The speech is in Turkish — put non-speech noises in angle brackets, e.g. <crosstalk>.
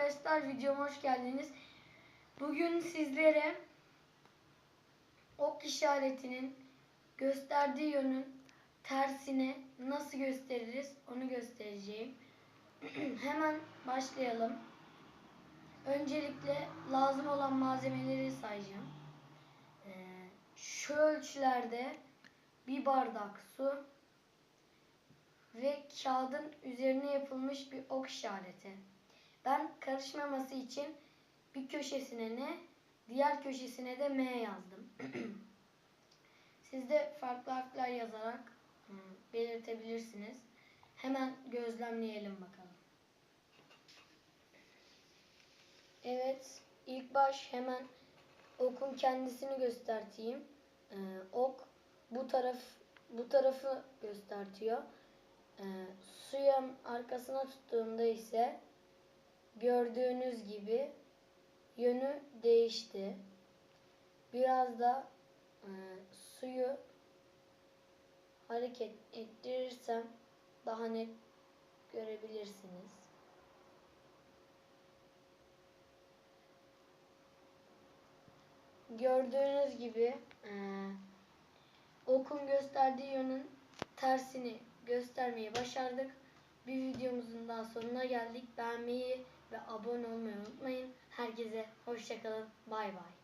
arkadaşlar videoma hoş geldiniz. Bugün sizlere ok işaretinin gösterdiği yönün tersine nasıl gösteririz onu göstereceğim. <clears throat> Hemen başlayalım. Öncelikle lazım olan malzemeleri sayacağım. Ee, şu ölçülerde bir bardak su ve kağıdın üzerine yapılmış bir ok işareti. Ben karışmaması için bir köşesine N, diğer köşesine de M yazdım. <clears throat> Siz de farklı harfler yazarak hı, belirtebilirsiniz. Hemen gözlemleyelim bakalım. Evet, ilk baş hemen okun kendisini gösterteyim. Ee, ok bu taraf bu tarafı göstertiyor. Ee, suyun arkasına tuttuğumda ise gördüğünüz gibi yönü değişti. Biraz da e, suyu hareket ettirirsem daha net görebilirsiniz. Gördüğünüz gibi e, okun gösterdiği yönün tersini göstermeyi başardık. Bir videomuzun daha sonuna geldik. Beğenmeyi ve abone olmayı unutmayın. Herkese hoşçakalın. Bay bay.